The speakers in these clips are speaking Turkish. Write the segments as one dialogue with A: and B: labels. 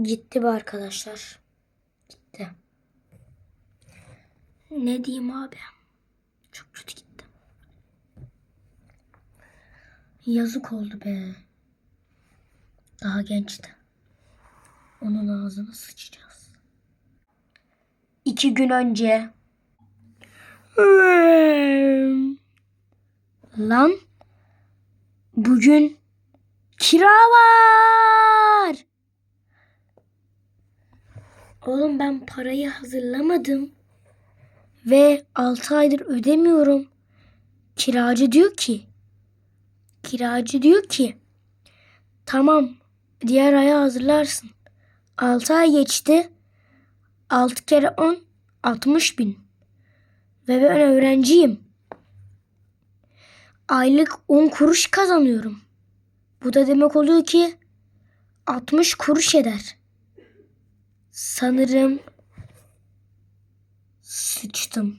A: Gitti bu arkadaşlar. Gitti. Ne diyeyim abi? Çok kötü gitti. Yazık oldu be. Daha gençti. Onun ağzına sıçacağız. İki gün önce. Lan. Bugün kira var. Oğlum ben parayı hazırlamadım. Ve 6 aydır ödemiyorum. Kiracı diyor ki kiracı diyor ki tamam diğer aya hazırlarsın. 6 ay geçti. 6 kere 10 60 bin. Ve ben öğrenciyim. Aylık 10 kuruş kazanıyorum. Bu da demek oluyor ki 60 kuruş eder. Sanırım sıçtım.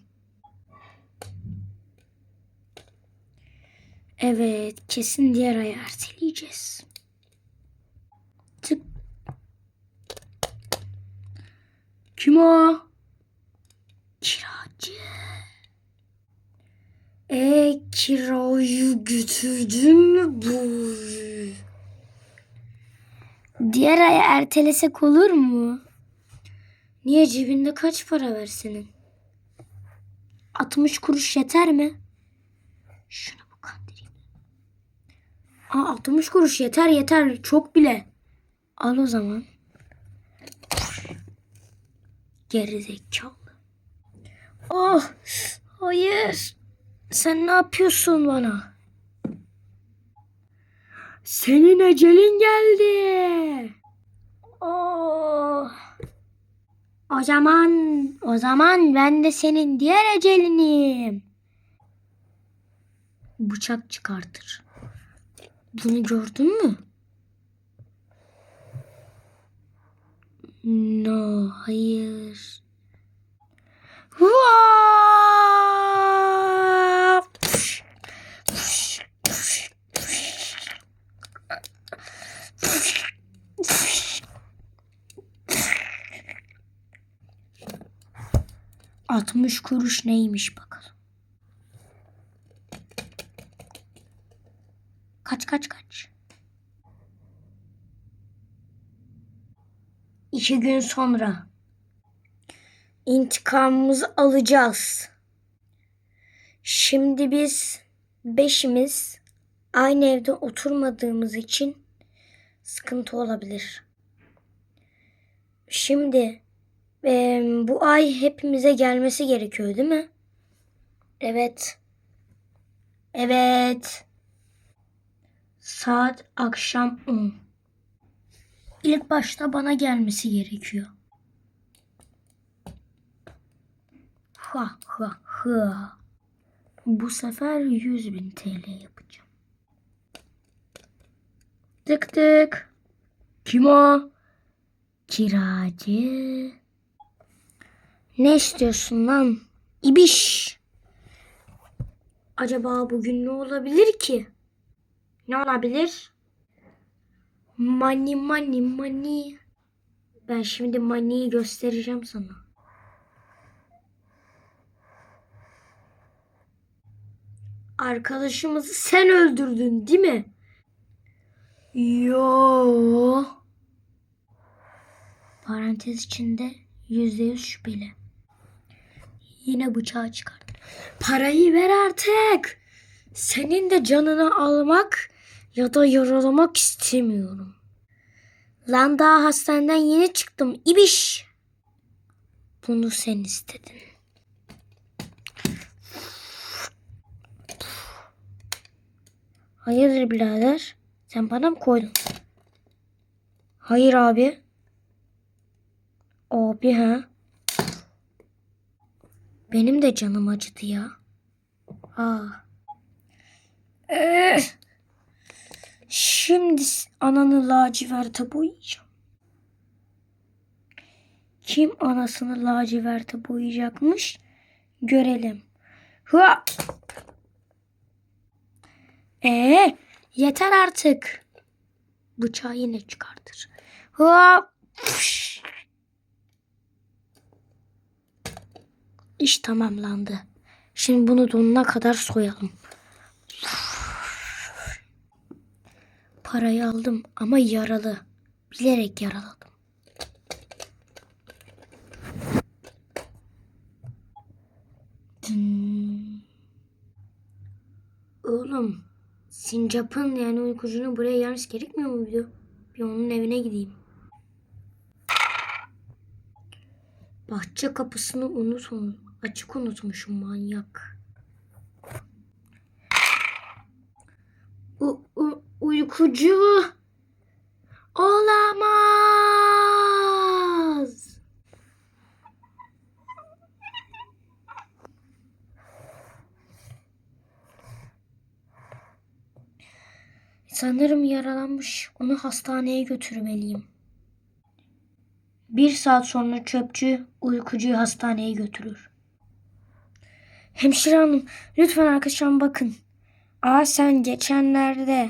A: Evet, kesin diğer aya erteleyeceğiz. Tık. Kim o? Kiracı. E kirayı götürdün mü bu? Diğer aya ertelesek olur mu? Niye cebinde kaç para var senin? 60 kuruş yeter mi? Şunu bu kandırayım. Aa 60 kuruş yeter yeter çok bile. Al o zaman. Gerizekalı. Oh hayır. Sen ne yapıyorsun bana? Senin ecelin geldi. Oh. O zaman, o zaman ben de senin diğer ecelinim. Bıçak çıkartır. Bunu gördün mü? No, hayır. Wow! 60 kuruş neymiş bakalım. Kaç kaç kaç. İki gün sonra intikamımızı alacağız. Şimdi biz beşimiz aynı evde oturmadığımız için sıkıntı olabilir. Şimdi e, bu ay hepimize gelmesi gerekiyor değil mi? Evet. Evet. Saat akşam 10. İlk başta bana gelmesi gerekiyor. Ha ha ha. Bu sefer 100 bin TL yapacağım. Tık tık. Kim o? Kiracı. Ne istiyorsun lan? İbiş. Acaba bugün ne olabilir ki? Ne olabilir? Money money money. Ben şimdi money'i göstereceğim sana. Arkadaşımızı sen öldürdün değil mi? Yo. Parantez içinde yüzde yüz şüpheli. Yine bıçağı çıkart. Parayı ver artık. Senin de canını almak ya da yaralamak istemiyorum. Lan daha hastaneden yeni çıktım. İbiş. Bunu sen istedin. Hayırdır birader? Sen bana mı koydun? Hayır abi. Abi ha? Benim de canım acıdı ya. Aa. Eh. Şimdi ananı laciverte boyayacağım. Kim anasını laciverte boyayacakmış? Görelim. Hua! Ee, yeter artık. Bıçağı yine çıkartır. Hua! İş tamamlandı. Şimdi bunu donuna kadar soyalım. Parayı aldım ama yaralı. Bilerek yaraladım. Oğlum, Sincap'ın yani uykucunun buraya gelmesi gerekmiyor mu video? Bir onun evine gideyim. Bahçe kapısını unutun. Açık unutmuşum manyak. U, u, uykucu olamaz. Sanırım yaralanmış. Onu hastaneye götürmeliyim. Bir saat sonra çöpçü uykucuyu hastaneye götürür. Hemşire hanım lütfen arkadaşlar bakın. Aa sen geçenlerde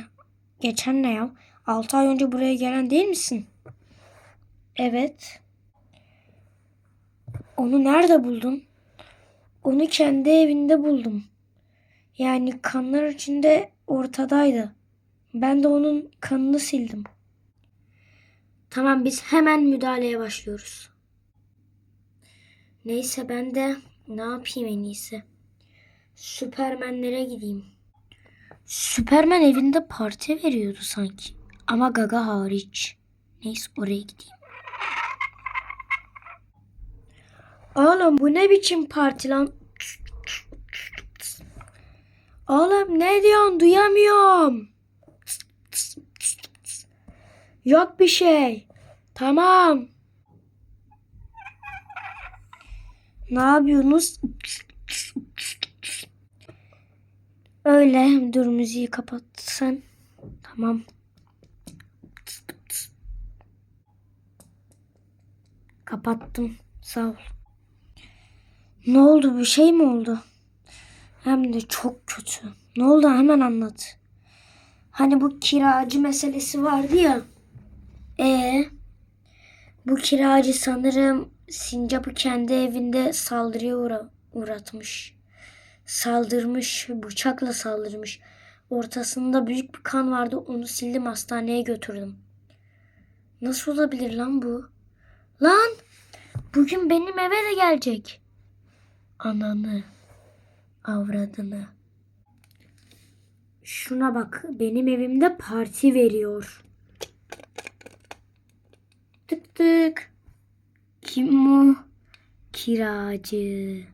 A: geçen ne ya? 6 ay önce buraya gelen değil misin? Evet. Onu nerede buldun? Onu kendi evinde buldum. Yani kanlar içinde ortadaydı. Ben de onun kanını sildim. Tamam biz hemen müdahaleye başlıyoruz. Neyse ben de ne yapayım en iyisi. Süpermenlere gideyim. Süpermen evinde parti veriyordu sanki. Ama Gaga hariç. Neyse oraya gideyim. Oğlum bu ne biçim parti lan? Oğlum ne diyorsun duyamıyorum. Yok bir şey. Tamam. Ne yapıyorsunuz? Öyle. Dur müziği kapat sen. Tamam. Kapattım. Sağ ol. Ne oldu? Bir şey mi oldu? Hem de çok kötü. Ne oldu? Hemen anlat. Hani bu kiracı meselesi vardı ya. E bu kiracı sanırım Sincap'ı kendi evinde saldırıya uğra uğratmış. Saldırmış, bıçakla saldırmış. Ortasında büyük bir kan vardı. Onu sildim hastaneye götürdüm. Nasıl olabilir lan bu? Lan! Bugün benim eve de gelecek. Ananı, avradını. Şuna bak, benim evimde parti veriyor. Tık tık. Kim o? Kiracı.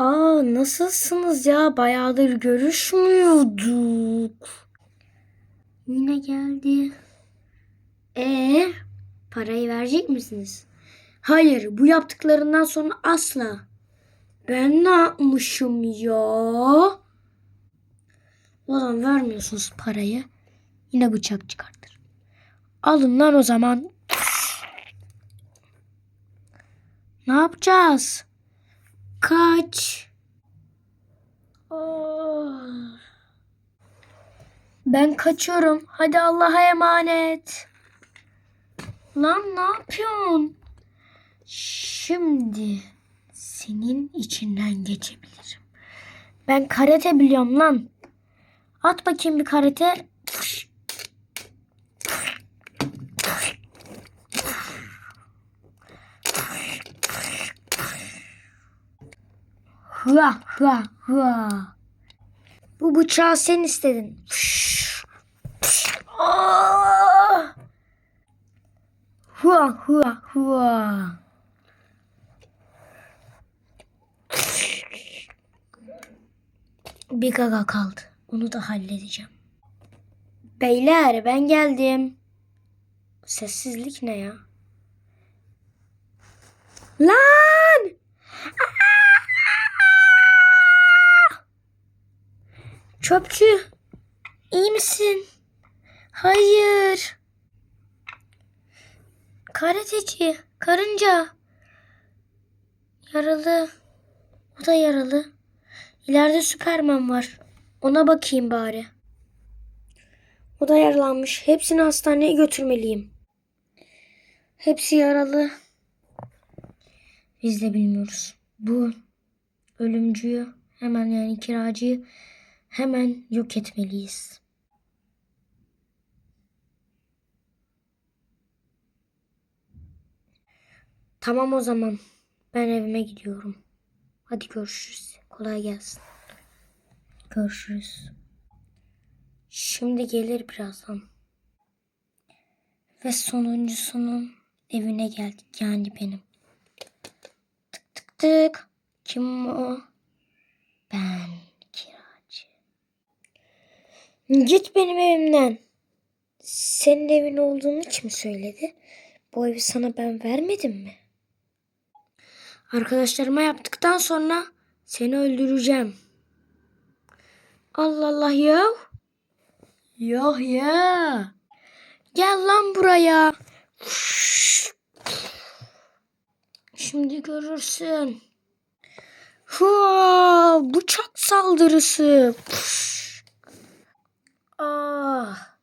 A: Aa nasılsınız ya? Bayağıdır görüşmüyorduk. Yine geldi. Ee, parayı verecek misiniz? Hayır, bu yaptıklarından sonra asla. Ben ne yapmışım ya? Zaman vermiyorsunuz parayı. Yine bıçak çıkartır. Alın lan o zaman. Ne yapacağız? Kaç. Ben kaçıyorum. Hadi Allah'a emanet. Lan ne yapıyorsun? Şimdi senin içinden geçebilirim. Ben karate biliyorum lan. At bakayım bir karate. Hıa hıa hıa. Bu bıçağı sen istedin. Aa! Hıa hıa hıa. Bir gaga kaldı. Onu da halledeceğim. Beyler ben geldim. Sessizlik ne ya? Lan! Çöpçü, iyi misin? Hayır. Karateci, karınca. Yaralı. O da yaralı. İleride Süperman var. Ona bakayım bari. O da yaralanmış. Hepsini hastaneye götürmeliyim. Hepsi yaralı. Biz de bilmiyoruz. Bu ölümcüyü hemen yani kiracıyı hemen yok etmeliyiz. Tamam o zaman. Ben evime gidiyorum. Hadi görüşürüz. Kolay gelsin. Görüşürüz. Şimdi gelir birazdan. Ve sonuncusunun evine geldik. Yani benim. Tık tık tık. Kim o? Ben. Git benim evimden. Senin evin olduğunu kim söyledi? Bu evi sana ben vermedim mi? Arkadaşlarıma yaptıktan sonra seni öldüreceğim. Allah Allah ya. Yok ya. Gel lan buraya. Şimdi görürsün. Ha, bıçak saldırısı. Ah.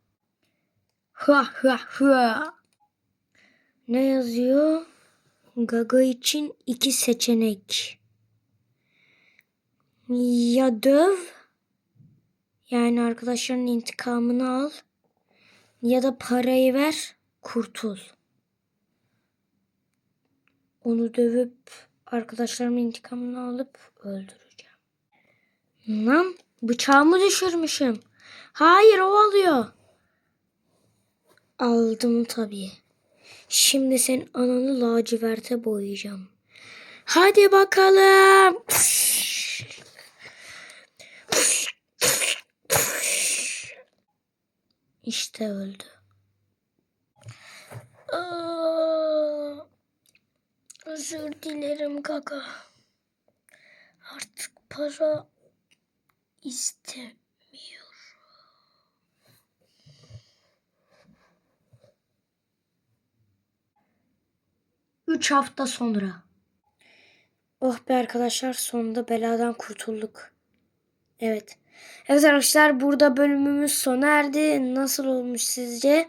A: Ha ha ha. Ne yazıyor? Gaga için iki seçenek. Ya döv yani arkadaşların intikamını al ya da parayı ver kurtul. Onu dövüp arkadaşlarımın intikamını alıp öldüreceğim. Lan bıçağımı düşürmüşüm. Hayır o alıyor. Aldım tabii. Şimdi sen ananı laciverte boyayacağım. Hadi bakalım. İşte öldü. Özür dilerim kaka. Artık para istemiyorum. Üç hafta sonra. Oh be arkadaşlar sonunda beladan kurtulduk. Evet. Evet arkadaşlar burada bölümümüz sona erdi. Nasıl olmuş sizce?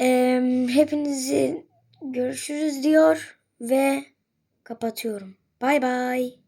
A: Ee, hepinizi görüşürüz diyor ve kapatıyorum. Bay bay.